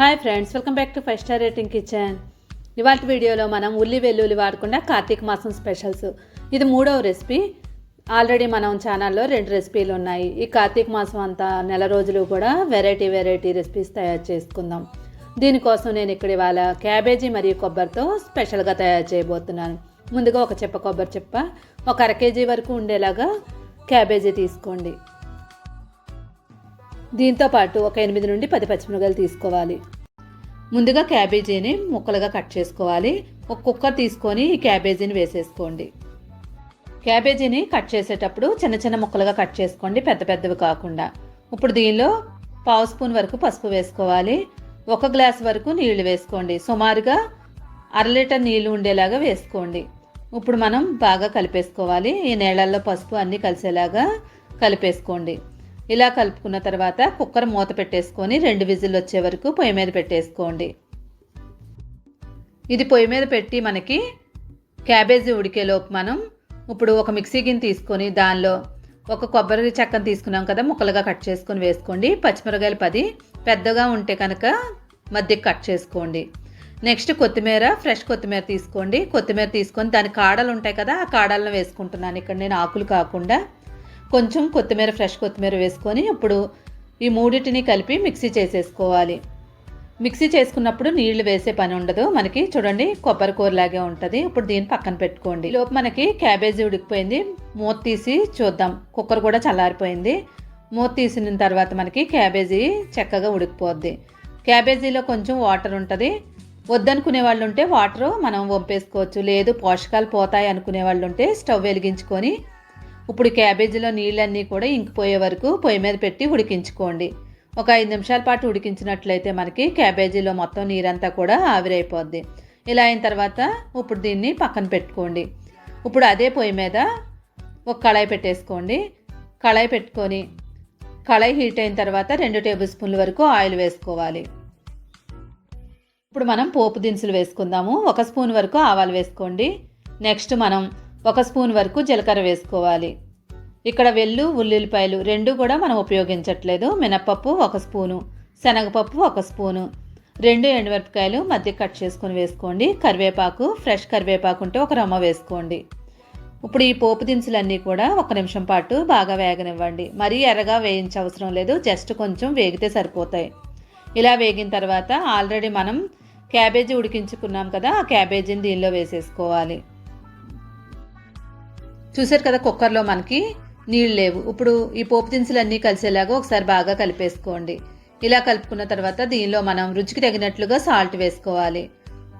Hi friends welcome back to five star rating kitchen. ఇవాళ వీడియోలో మనం ఉల్లి వెల్లుల్లి వాడకుండా కార్తీక మాసం స్పెషల్స్. ఇది మూడవ రెసిపీ. ఆల్రెడీ మనం ఛానల్లో రెండు రెసిపీలు ఉన్నాయి. ఈ కార్తీక మాసం అంతా నెల రోజులు కూడా వెరైటీ వెరైటీ రెసిపీస్ తయారు చేసుకుందాం. దీనికోసం నేను ఇక్కడ ఇవాళ క్యాబేజీ మరియు కొబ్బరితో స్పెషల్గా తయారు చేయబోతున్నాను. ముందుగా ఒక చెప్ప కొబ్బరి చెప్ప ఒక అర కేజీ వరకు ఉండేలాగా క్యాబేజీ తీసుకోండి. దీంతో పాటు ఒక ఎనిమిది నుండి పది పచ్చిమిరపకాయలు తీసుకోవాలి. ముందుగా క్యాబేజీని ముక్కలుగా కట్ చేసుకోవాలి. ఒక కుక్కర్ తీసుకొని ఈ క్యాబేజీని వేసేసుకోండి. క్యాబేజీని కట్ చేసేటప్పుడు చిన్న చిన్న ముక్కలుగా కట్ చేసుకోండి పెద్ద పెద్దవి కాకుండా. ఇప్పుడు దీనిలో పావు స్పూన్ వరకు పసుపు వేసుకోవాలి. ఒక గ్లాస్ వరకు నీళ్ళు వేసుకోండి. సుమారుగా అర లీటర్ నీళ్ళు ఉండేలాగా వేసుకోండి. ఇప్పుడు మనం బాగా కలిపేసుకోవాలి. ఈ నీళ్ళల్లో పసుపు అన్నీ కలిసేలాగా కలిపేసుకోండి. ఇలా కలుపుకున్న తర్వాత కుక్కర్ మూత పెట్టేసుకొని రెండు విజిల్ వచ్చే వరకు పొయ్యి మీద పెట్టేసుకోండి. ఇది పొయ్యి మీద పెట్టి మనకి క్యాబేజీ ఉడికేలోపు మనం ఇప్పుడు ఒక మిక్సీ గిన్నె తీసుకొని దానిలో ఒక కొబ్బరి చెక్కను తీసుకున్నాం కదా ముక్కలుగా కట్ చేసుకొని వేసుకోండి. పచ్చిమిరకాయలు పది పెద్దగా ఉంటే కనుక మధ్యకి కట్ చేసుకోండి. నెక్స్ట్ కొత్తిమీర ఫ్రెష్ కొత్తిమీర తీసుకోండి. కొత్తిమీర తీసుకొని దాని కాడలు ఉంటాయి కదా ఆ కాడలను వేసుకుంటున్నాను. ఇక్కడ నేను ఆకులు కాకుండా కొంచెం కొత్తిమీర ఫ్రెష్ కొత్తిమీర వేసుకొని ఇప్పుడు ఈ మూడింటిని కలిపి మిక్సీ చేసేసుకోవాలి. మిక్సీ చేసుకున్నప్పుడు నీళ్ళు వేసే పని ఉండదు. మనకి చూడండి కొబ్బరి కూరలాగే ఉంటుంది. ఇప్పుడు దీన్ని పక్కన పెట్టుకోండి. లోపు మనకి క్యాబేజీ ఉడికిపోయింది. మూత తీసి చూద్దాం. కుక్కర్ కూడా చల్లారిపోయింది. మూత తీసిన తర్వాత మనకి క్యాబేజీ చక్కగా ఉడికిపోద్ది. క్యాబేజీలో కొంచెం వాటర్ ఉంటుంది. వద్దనుకునే వాళ్ళు ఉంటే వాటర్ మనం వంపేసుకోవచ్చు. లేదు పోషకాలు పోతాయి అనుకునే వాళ్ళు ఉంటే స్టవ్ వెలిగించుకొని ఇప్పుడు క్యాబేజీలో నీళ్ళన్నీ కూడా ఇంకిపోయే వరకు పొయ్యి మీద పెట్టి ఉడికించుకోండి. ఒక ఐదు నిమిషాల పాటు ఉడికించినట్లయితే మనకి క్యాబేజీలో మొత్తం నీరంతా కూడా ఆవిరైపోద్ది. ఇలా అయిన తర్వాత ఇప్పుడు దీన్ని పక్కన పెట్టుకోండి. ఇప్పుడు అదే పొయ్యి మీద ఒక కళాయి పెట్టేసుకోండి. కళాయి పెట్టుకొని కళాయి హీట్ అయిన తర్వాత రెండు టేబుల్ స్పూన్ల వరకు ఆయిల్ వేసుకోవాలి. ఇప్పుడు మనం పోపు దినుసులు వేసుకుందాము. ఒక స్పూన్ వరకు ఆవాలు వేసుకోండి. నెక్స్ట్ మనం ఒక స్పూన్ వరకు జీలకర్ర వేసుకోవాలి. ఇక్కడ వెల్లు ఉల్లిపాయలు రెండు కూడా మనం ఉపయోగించట్లేదు. మినప్పప్పు ఒక స్పూను శనగపప్పు ఒక స్పూను రెండు ఎండుమిరపకాయలు మధ్య కట్ చేసుకొని వేసుకోండి. కరివేపాకు ఫ్రెష్ కరివేపాకు ఉంటే ఒక రమ్మ వేసుకోండి. ఇప్పుడు ఈ పోపు దినుసులన్నీ కూడా ఒక నిమిషం పాటు బాగా వేగనివ్వండి. మరీ ఎర్రగా వేయించవసరం లేదు. జస్ట్ కొంచెం వేగితే సరిపోతాయి. ఇలా వేగిన తర్వాత ఆల్రెడీ మనం క్యాబేజీ ఉడికించుకున్నాం కదా ఆ క్యాబేజీని దీనిలో వేసేసుకోవాలి. చూసారు కదా కుక్కర్లో మనకి నీళ్ళు లేవు. ఇప్పుడు ఈ పోపు దినుసులు అన్నీ కలిసేలాగా ఒకసారి బాగా కలిపేసుకోండి. ఇలా కలుపుకున్న తర్వాత దీనిలో మనం రుచికి తగినట్లుగా సాల్ట్ వేసుకోవాలి.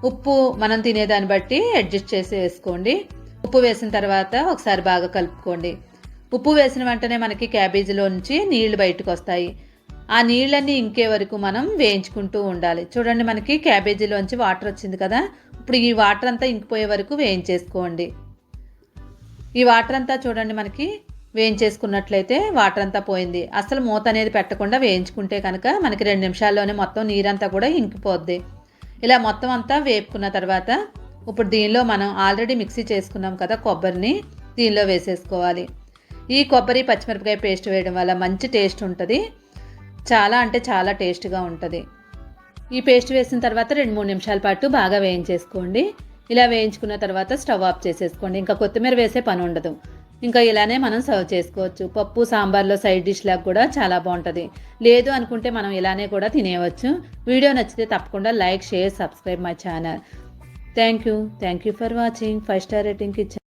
ఉప్పు మనం తినేదాన్ని బట్టి అడ్జస్ట్ చేసి వేసుకోండి. ఉప్పు వేసిన తర్వాత ఒకసారి బాగా కలుపుకోండి. ఉప్పు వేసిన వెంటనే మనకి క్యాబేజీలో నుంచి నీళ్ళు బయటకు వస్తాయి. ఆ నీళ్ళన్నీ ఇంకే వరకు మనం వేయించుకుంటూ ఉండాలి. చూడండి మనకి క్యాబేజీలోంచి వాటర్ వచ్చింది కదా. ఇప్పుడు ఈ వాటర్ అంతా ఇంకిపోయే వరకు వేయించేసుకోండి. ఈ వాటర్ అంతా చూడండి మనకి వేయించేసుకున్నట్లయితే వాటర్ అంతా పోయింది. అసలు మూత అనేది పెట్టకుండా వేయించుకుంటే కనుక మనకి రెండు నిమిషాల్లోనే మొత్తం నీరంతా కూడా ఇంకిపోద్ది. ఇలా మొత్తం అంతా వేపుకున్న తర్వాత ఇప్పుడు దీనిలో మనం ఆల్రెడీ మిక్సీ చేసుకున్నాం కదా కొబ్బరిని దీనిలో వేసేసుకోవాలి. ఈ కొబ్బరి పచ్చిమిరపకాయ పేస్ట్ వేయడం వల్ల మంచి టేస్ట్ ఉంటుంది. చాలా అంటే చాలా టేస్ట్గా ఉంటుంది. ఈ పేస్ట్ వేసిన తర్వాత రెండు మూడు నిమిషాల పాటు బాగా వేయించేసుకోండి. ఇలా వేయించుకున్న తర్వాత స్టవ్ ఆఫ్ చేసేసుకోండి. ఇంకా కొత్తిమీర వేసే పని ఉండదు. ఇంకా ఇలానే మనం సర్వ్ చేసుకోవచ్చు. పప్పు సాంబార్లో సైడ్ డిష్ లాగా కూడా చాలా బాగుంటుంది. లేదు అనుకుంటే మనం ఇలానే కూడా తినేయవచ్చు. వీడియో నచ్చితే తప్పకుండా like share subscribe my channel. Thank you. Thank you for watching. Five star రేటింగ్కి